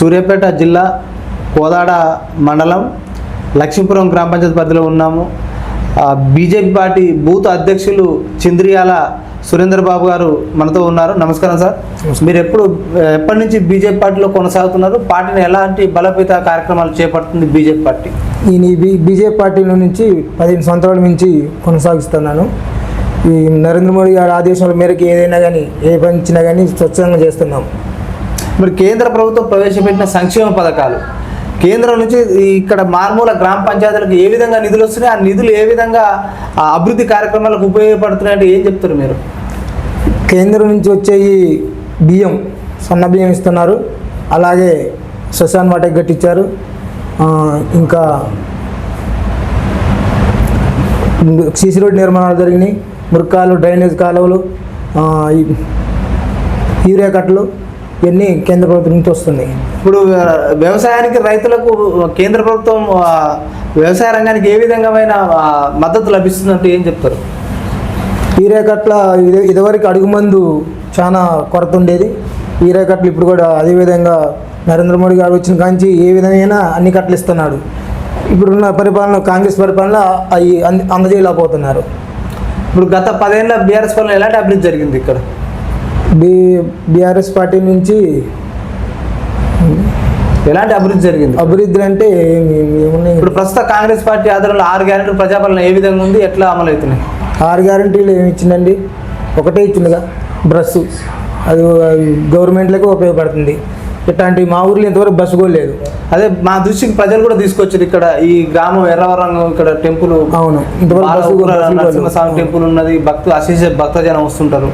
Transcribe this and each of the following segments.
సూర్యాపేట జిల్లా కోదాడ మండలం లక్ష్మీపురం గ్రామ పంచాయతీ పరిధిలో ఉన్నాము. బీజేపీ పార్టీ బూత్ అధ్యక్షులు చింద్రియాల సురేందర్ బాబు గారు మనతో ఉన్నారు. నమస్కారం సార్. మీరు ఎప్పుడు ఎప్పటి నుంచి బీజేపీ పార్టీలో కొనసాగుతున్నారు? పార్టీని ఎలాంటి బలపీత కార్యక్రమాలు చేపడుతుంది బీజేపీ పార్టీ? నేను ఈ బీ బీజేపీ పార్టీలో నుంచి పదిహేను సంవత్సరాల నుంచి కొనసాగిస్తున్నాను. ఈ నరేంద్ర మోడీ గారి ఆదేశాల మేరకు ఏదైనా కానీ ఏ పని ఇచ్చినా కానీ స్వచ్ఛంగా చేస్తున్నాం. మరి కేంద్ర ప్రభుత్వం ప్రవేశపెట్టిన సంక్షేమ పథకాలు. కేంద్రం నుంచి ఇక్కడ మారుమూల గ్రామ పంచాయతీలకు ఏ విధంగా నిధులు వస్తున్నాయి ఆ నిధులు ఏ విధంగా ఆ అభివృద్ధి కార్యక్రమాలకు ఉపయోగపడుతున్నాయి అంటే ఏం చెప్తారు మీరు? కేంద్రం నుంచి వచ్చే ఈ బియ్యం సన్న బియ్యం ఇస్తున్నారు. అలాగే శ్మశాన్ వాటకి గట్టిచ్చారు ఇంకా సీసీ రోడ్ నిర్మాణాలు జరిగినాయి. మురికాలు డ్రైనేజ్ కాలువలు ఈ యూరియా కట్టలు ఇవన్నీ కేంద్ర ప్రభుత్వం నుంచి వస్తున్నాయి. ఇప్పుడు వ్యవసాయానికి రైతులకు కేంద్ర ప్రభుత్వం వ్యవసాయ రంగానికి ఏ విధంగామైన ఆ, మద్దతు లభిస్తుందంటే ఏం చెప్తారు? యూరియా కట్ల ఇది ఇదివరకు అడుగు మందు చాలా కొరత ఉండేది. యూరియా కట్టలు ఇప్పుడు కూడా అదేవిధంగా నరేంద్ర మోడీ గారు వచ్చిన కాంచి ఏ విధమైన అన్ని కట్టలు ఇస్తున్నాడు. ఇప్పుడున్న పరిపాలన కాంగ్రెస్ పరిపాలన అవి అంద అందజేయలేకపోతున్నారు. ఇప్పుడు గత పదేళ్ళ బీఆర్ఎస్ పాలన ఎలాంటి అభివృద్ధి జరిగింది ఇక్కడ? బీ బీఆర్ఎస్ పార్టీ నుంచి ఎలాంటి అభివృద్ధి జరిగింది? అభివృద్ధి అంటే ఇప్పుడు ప్రస్తుత కాంగ్రెస్ పార్టీ ఆధ్వర్యంలో ఆరు గ్యారెంటీ ప్రజాపాలన ఏ విధంగా ఉంది? ఎట్లా అమలు అవుతున్నాయి? ఆరు గ్యారంటీలు ఏమి ఇచ్చిందండి? ఒకటే ఇచ్చిందిగా బ్రష్ అది గవర్నమెంట్లకు ఉపయోగపడుతుంది. ఇట్లాంటి మా ఊర్లో ఇంతవరకు బస్సు కూడా లేదు. అదే మా దృష్టికి ప్రజలు కూడా తీసుకొచ్చారు ఇక్కడ ఈ గ్రామం ఎర్రవరం ఇక్కడ టెంపుల్. అవును. నరసింహస్వామి టెంపుల్ ఉన్నది. భక్తు అశేష భక్తజనం వస్తుంటారు.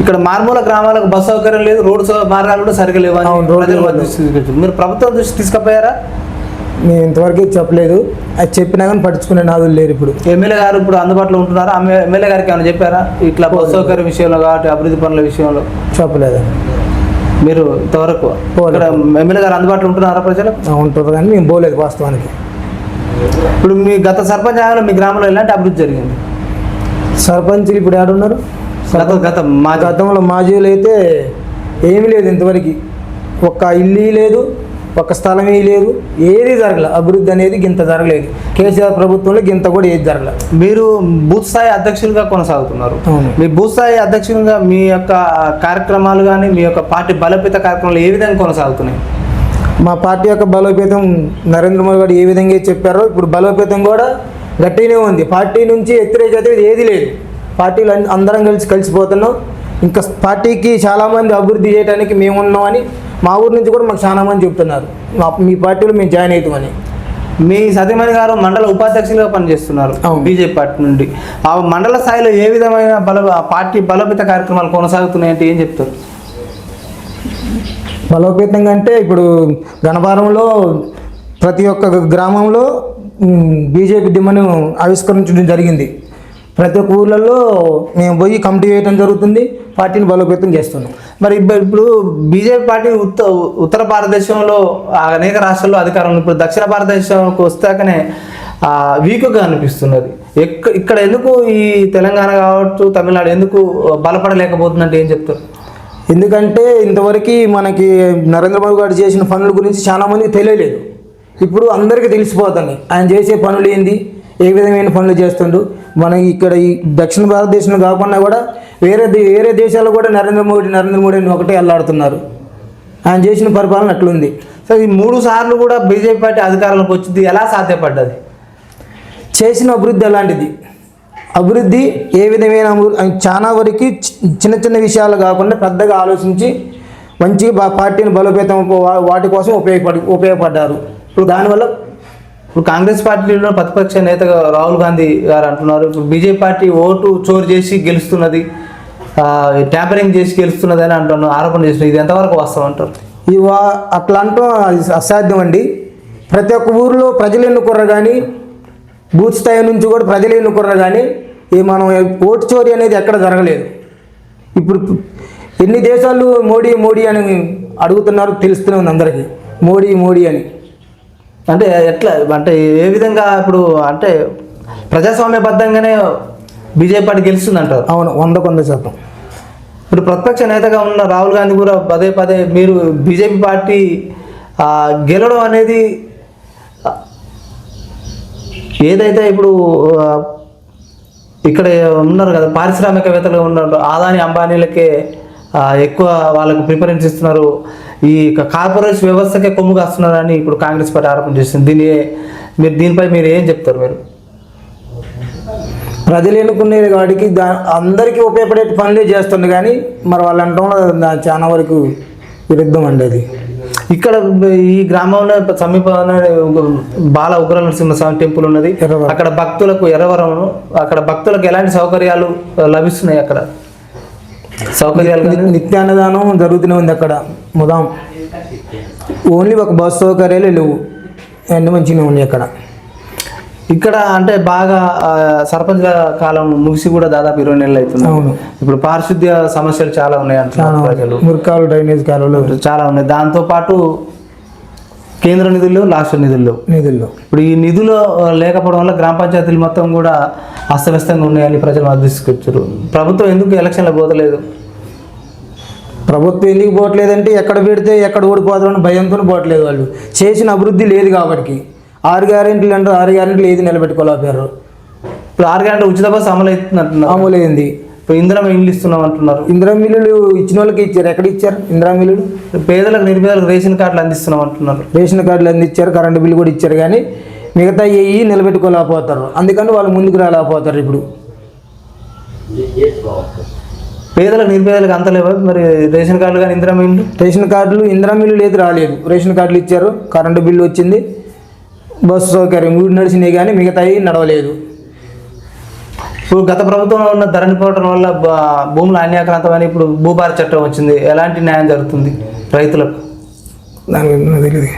ఇక్కడ మారుమూల గ్రామాలకు బస్ సౌకర్యం లేదు రోడ్డు మార్గాలు కూడా సరిగ్గా లేవు? ప్రజలు. మీరు ప్రభుత్వం దృష్టి తీసుకుపోయారా? మేము ఇంతవరకు చెప్పలేదు. అది చెప్పినా కానీ పట్టించుకునే నాదులు లేరు ఇప్పుడు. ఎమ్మెల్యే గారు ఇప్పుడు అందుబాటులో ఉంటున్నారా? ఎమ్మెల్యే గారికి ఏమైనా చెప్పారా? ఇట్లా బస్ సౌకర్యం విషయంలో కాబట్టి అభివృద్ధి పనుల విషయంలో? చెప్పలేదు. మీరు ఇంతవరకు ఎమ్మెల్యే గారు అందుబాటులో ఉంటున్నారా ప్రజలకు ఉంటుంది కానీ మేము పోలేదు వాస్తవానికి. ఇప్పుడు మీ గత సర్పంచ్ హయాంలో మీ గ్రామంలో ఎలాంటి అభివృద్ధి జరిగింది? సర్పంచ్లు ఇప్పుడు ఏడున్నారు గతంలో మాజీలు అయితే ఏమీ లేదు ఇంతవరకు. ఒక్క ఇల్లు లేదు ఒక్క స్థలమే లేదు ఏది జరగలే. అభివృద్ధి అనేది గింత జరగలేదు. కేసీఆర్ ప్రభుత్వంలో గింత కూడా ఏది జరగలే. మీరు బూత్ స్థాయి అధ్యక్షులుగా కొనసాగుతున్నారు. మీ బూత్ స్థాయి అధ్యక్షులుగా మీ యొక్క కార్యక్రమాలు కానీ మీ యొక్క పార్టీ బలోపేత కార్యక్రమాలు ఏ విధంగా కొనసాగుతున్నాయి? మా పార్టీ యొక్క బలోపేతం నరేంద్ర మోడీ గారు ఏ విధంగా చెప్పారో ఇప్పుడు బలోపేతం కూడా గట్టిగానే ఉంది. పార్టీ నుంచి వ్యతిరేకత ఏది లేదు. పార్టీలు అందరం కలిసి కలిసిపోతున్నాం. ఇంకా పార్టీకి చాలామంది అభివృద్ధి చేయడానికి మేము ఉన్నామని మా ఊరు నుంచి కూడా మాకు చాలా మంది చెప్తున్నారు. మా పార్టీలో మేము జాయిన్ అవుతామని. మీ సతీమణి గారు మండల ఉపాధ్యక్షులుగా పనిచేస్తున్నారు. బీజేపీ పార్టీ నుండి. ఆ మండల స్థాయిలో ఏ విధమైన బల పార్టీ బలోపేత కార్యక్రమాలు కొనసాగుతున్నాయంటే ఏం చెప్తారు? బలోపేతంగా అంటే ఇప్పుడు గణపారంలో ప్రతి ఒక్క గ్రామంలో బీజేపీ దిమ్మను ఆవిష్కరించడం జరిగింది. ప్రతి ఒక్క ఊళ్ళల్లో మేము పోయి కమిటీ వేయడం జరుగుతుంది పార్టీని బలోపేతం చేస్తున్నాం మరి ఇప్పుడు బీజేపీ పార్టీ ఉత్త ఉత్తర భారతదేశంలో అనేక రాష్ట్రాల్లో అధికారం ఉంది. ఇప్పుడు దక్షిణ భారతదేశంకి వస్తాకనే వీక్గా అనిపిస్తున్నది. ఎక్క ఇక్కడ ఎందుకు ఈ తెలంగాణ కావచ్చు తమిళనాడు ఎందుకు బలపడలేకపోతుందంటే ఏం చెప్తారు? ఎందుకంటే ఇంతవరకు మనకి నరేంద్ర మోడీ గారు చేసిన పనుల గురించి చాలామందికి తెలియలేదు. ఇప్పుడు అందరికీ తెలిసిపోతుంది. ఆయన చేసే పనులు ఏంది? ఏ విధమైన పనులు చేస్తుండు? మన ఇక్కడ ఈ దక్షిణ భారతదేశంలో కాకుండా కూడా వేరే దే- వేరే దేశాలు కూడా నరేంద్ర మోడీ నరేంద్ర మోడీ అని ఒకటే అల్లాడుతున్నారు. ఆయన చేసిన పరిపాలన అట్లుంది. సో ఈ మూడు సార్లు కూడా బీజేపీ పార్టీ అధికారంలోకి వచ్చింది. ఎలా సాధ్యపడ్డది? చేసిన అభివృద్ధి అలాంటిది అభివృద్ధి ఏ విధమైన చాలా వరకు చి- చిన్న చిన్న విషయాలు కాకుండా పెద్దగా ఆలోచించి మంచి పార్టీని బలోపేతం వాటి కోసం ఉపయోగపడి ఉపయోగపడ్డారు. ఇప్పుడు దానివల్ల ఇప్పుడు కాంగ్రెస్ పార్టీలో ప్రతిపక్ష నేతగా రాహుల్ గాంధీ గారు అంటున్నారు. ఇప్పుడు బీజేపీ పార్టీ ఓటు చోరు చేసి గెలుస్తున్నది ఆ, ట్యాంపరింగ్ చేసి గెలుస్తున్నది అని అంటున్నారు ఆరోపణ చేస్తున్నారు. ఇది ఎంతవరకు వాస్తవం అంటారు? ఇవా అట్లా అంటాం అది అసాధ్యం అండి. ప్రతి ఒక్క ఊరిలో ప్రజలు ఎన్నుకుర్ర కానీ బూత్ స్థాయి నుంచి కూడా ప్రజలు ఎన్నుకుర్ర కానీ ఈ మనం ఓటు చోరీ అనేది ఎక్కడ జరగలేదు. ఇప్పుడు ఎన్ని దేశాలు మోడీ మోడీ అని అడుగుతున్నారు తెలుస్తూనే ఉంది అందరికీ. మోడీ మోడీ అని. అంటే ఎట్లా అంటే ఏ విధంగా ఇప్పుడు అంటే ప్రజాస్వామ్యబద్ధంగానే బీజేపీ పార్టీ గెలుస్తుంది అంటారు అవును వంద కొంద శాతం. ఇప్పుడు ప్రతిపక్ష నేతగా ఉన్న రాహుల్ గాంధీ కూడా పదే పదే మీరు బీజేపీ పార్టీ గెలవడం అనేది ఏదైతే ఇప్పుడు ఇక్కడ ఉన్నారు కదా పారిశ్రామికవేత్తలు ఉన్నారు ఆదాని అంబానీలకే ఎక్కువ వాళ్ళకు ప్రిఫరెన్స్ ఇస్తున్నారు. ఈ కార్పొరేషన్ వ్యవస్థకే కొమ్ము కాస్తున్నారని ఇప్పుడు కాంగ్రెస్ పార్టీ ఆరోపణ చేస్తుంది దీని మీరు దీనిపై మీరు ఏం చెప్తారు మీరు? ప్రజలు ఎన్నుకునే వాడికి దా అందరికీ ఉపయోగపడే పనులే చేస్తుంది కానీ మరి వాళ్ళు అంటాం చాలా వరకు విరుద్ధం అండి అది. ఇక్కడ ఈ గ్రామంలో సమీపంలో బాల ఉగ్ర నరసింహస్వామి టెంపుల్ ఉన్నది. అక్కడ భక్తులకు ఎర్రవరం అక్కడ భక్తులకు ఎలాంటి సౌకర్యాలు లభిస్తున్నాయి అక్కడ? సౌకర్యాలు నిత్యాన్నదానం జరుగుతూనే ఉంది అక్కడ. ముదాం. ఓన్లీ ఒక బస్ సౌకర్యాలు లేవు. అన్ని మంచిగా ఉన్నాయి అక్కడ. ఇక్కడ అంటే బాగా సర్పంచ్ కాలం ముగిసి కూడా దాదాపు ఇరవై నెలలు అవుతుంది. అవును. ఇప్పుడు పారిశుద్ధ్య సమస్యలు చాలా ఉన్నాయి అంటున్నారు చాలా ప్రజలు. మురికాలు డ్రైనేజ్ కాలువలు. చాలా ఉన్నాయి. దాంతో పాటు కేంద్ర నిధులు రాష్ట్ర నిధులు నిధుల్లో. ఇప్పుడు ఈ నిధులు లేకపోవడం వల్ల గ్రామ పంచాయతీలు మొత్తం కూడా అస్తవ్యస్తంగా ఉన్నాయని ప్రజలు మద్దతిస్తారు ప్రభుత్వం ఎందుకు ఎలక్షన్లో పోతలేదు? ప్రభుత్వం ఎందుకు పోవట్లేదంటే ఎక్కడ పెడితే ఎక్కడ ఓడిపోతారని భయంతో పోవట్లేదు వాళ్ళు. చేసిన అభివృద్ధి లేదు కాబట్టి. ఆరు గ్యారెంటీలు అంటారు ఆరు గ్యారెంటీలు ఏది నిలబెట్టుకోలేకపోయారు. ఇప్పుడు ఆరు గంటల ఉచిత బస్సు అమలు అవుతుంది అమలైంది. ఇందిరం ఇండ్లు ఇస్తున్నాం అంటున్నారు. ఇందిరా మిల్లులు ఇచ్చిన వాళ్ళకి ఇచ్చారు. ఎక్కడ ఇచ్చారు ఇందిరా మిల్లులు పేదలకు నిరుపేదలకు రేషన్ కార్డులు అందిస్తున్నాం అంటున్నారు. రేషన్ కార్డులు అందించారు కరెంటు బిల్లు కూడా ఇచ్చారు కానీ మిగతా ఏవి నిలబెట్టుకోలేకపోతారు. అందుకని వాళ్ళు ముందుకు రాలేకపోతారు ఇప్పుడు. పేదలకు నిరుపేదలకు అంతలేవా మరి రేషన్ కార్డులు కానీ ఇందిరం ఇండ్లు రేషన్ కార్డులు ఇందిరా మిల్లు లేదు రాలేదు. రేషన్ కార్డులు ఇచ్చారు కరెంటు బిల్లు వచ్చింది బస్సు సౌకర్యం మూడు నడిచినాయి కానీ మిగతాయి నడవలేదు. ఇప్పుడు గత ప్రభుత్వంలో ఉన్న ధరణి పోవడం వల్ల భూములు అన్యాక్రాంతమని ఇప్పుడు భూభార చట్టం వచ్చింది. ఎలాంటి న్యాయం జరుగుతుంది రైతులకు? దాని తెలియదు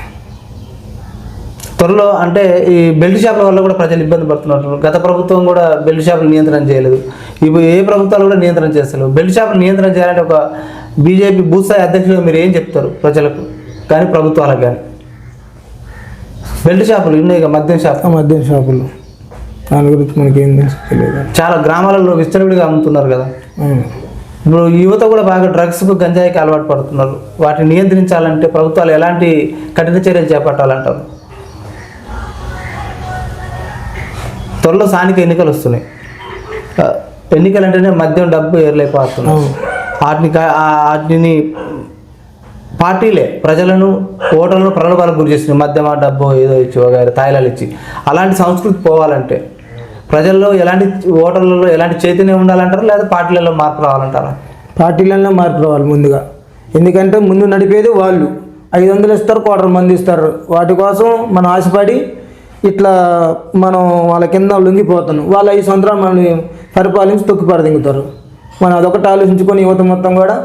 త్వరలో అంటే ఈ బెల్ట్ షాపుల వల్ల కూడా ప్రజలు ఇబ్బంది పడుతున్నారు. గత ప్రభుత్వం కూడా బెల్ట్ షాపులు నియంత్రణ చేయలేదు. ఇప్పుడు ఏ ప్రభుత్వాలు కూడా నియంత్రణ చేస్తలేవు. బెల్ట్ షాపులు నియంత్రణ చేయాలంటే ఒక బీజేపీ బూత్ స్థాయి అధ్యక్షులుగా మీరు ఏం చెప్తారు ప్రజలకు? కానీ ప్రభుత్వాలకు కానీ. బెల్ట్ షాపులు ఉన్నాయి ఇక మద్యం షాప్ మద్యం షాపులు. దాని గురించి మనకి ఏం తెలియదు. చాలా గ్రామాలలో విస్తృతంగా అమ్ముతున్నారు కదా. ఇప్పుడు యువత కూడా బాగా డ్రగ్స్కు గంజాయికి అలవాటు పడుతున్నారు. వాటిని నియంత్రించాలంటే ప్రభుత్వాలు ఎలాంటి కఠిన చర్యలు చేపట్టాలంటారు? త్వరలో స్థానిక ఎన్నికలు వస్తున్నాయి. ఎన్నికలు అంటేనే మద్యం డబ్బు ఏర్లైపోతున్నాయి. వాటిని వాటిని పార్టీలే ప్రజలను ఓటర్లను ప్రలోభాలకు గురి చేస్తున్నాయి. మద్యమ డబ్బు ఏదో ఇచ్చి వగైరా తాయిలాలు ఇచ్చి. అలాంటి సంస్కృతి పోవాలంటే ప్రజల్లో ఎలాంటి ఓటర్లలో ఎలాంటి చైతన్యం ఉండాలంటారా? లేదా పార్టీలలో మార్పు రావాలంటారా? పార్టీలలో మార్పు రావాలి ముందుగా. ఎందుకంటే ముందు నడిపేది వాళ్ళు. ఐదు వందలు ఇస్తారు కోటర్ మంది ఇస్తారు. వాటి కోసం మనం ఆశపడి ఇట్లా మనం వాళ్ళ కింద లొంగిపోతాను వాళ్ళు ఐదు సంవత్సరాలు మనల్ని పరిపాలించి తొక్కిపడదింగుతారు మనం అదొకటి ఆలోచించుకొని యువత మొత్తం కూడా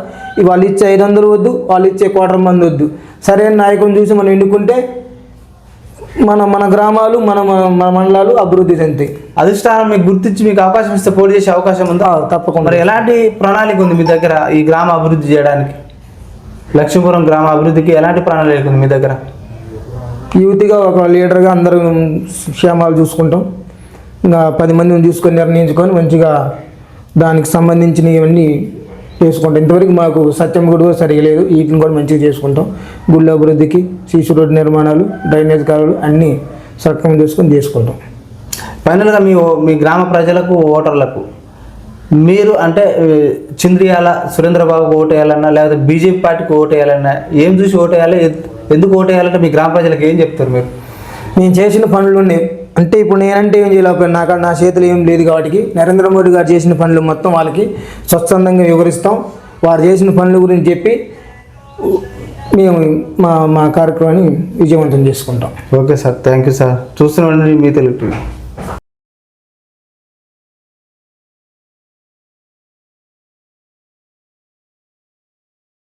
వాళ్ళు ఇచ్చే ఐదు వందలు వద్దు వాళ్ళు ఇచ్చే కోటర్ మంది వద్దు. సరైన నాయకుని చూసి మనం ఎన్నుకుంటే మన మన గ్రామాలు మన మన మండలాలు అభివృద్ధి చెందుతాయి. అధిష్టానం మీకు గుర్తించి మీకు అవకాశం ఇస్తే పోటీ చేసే అవకాశం ఉందా? తప్పకుండా. మరి ఎలాంటి ప్రణాళిక ఉంది మీ దగ్గర ఈ గ్రామ అభివృద్ధి చేయడానికి? లక్ష్మీపురం గ్రామ అభివృద్ధికి ఎలాంటి ప్రణాళిక ఉంది మీ దగ్గర? యూత్గా ఒక లీడర్గా అందరూ క్షేమాలు చూసుకుంటాం. ఇంకా పది మందిని చూసుకొని నిర్ణయించుకొని మంచిగా దానికి సంబంధించినవన్నీ చేసుకుంటాం. ఇంతవరకు మాకు సత్యం కూడా సరిగా లేదు. వీటిని కూడా మంచిగా చేసుకుంటాం. గుళ్ళ అభివృద్ధికి సీసీ రోడ్డు నిర్మాణాలు డ్రైనేజ్ కాలువలు అన్నీ సక్రమం చేసుకొని చేసుకుంటాం. ఫైనల్గా మీ మీ గ్రామ ప్రజలకు ఓటర్లకు మీరు అంటే చింద్రియాల సురేంద్రబాబుకు ఓటేయాలన్నా లేకపోతే బీజేపీ పార్టీకి ఓటేయాలన్నా ఏం చూసి ఓటేయాలి? ఎందుకు ఓటేయాలంటే మీ గ్రామ ప్రజలకు ఏం చెప్తారు మీరు? నేను చేసిన పనులు అంటే ఇప్పుడు నేనంటే ఏం చేయలేకపోయాను. నాకు నా చేతులు ఏం లేదు కాబట్టి నరేంద్ర మోడీ గారు చేసిన పనులు మొత్తం వాళ్ళకి స్వచ్ఛందంగా వివరిస్తాం. వారు చేసిన పనుల గురించి చెప్పి మేము మా మా కార్యక్రమాన్ని విజయవంతం చేసుకుంటాం. Okay sir. Thank you sir. చూస్తున్నాం మీ తెలుగు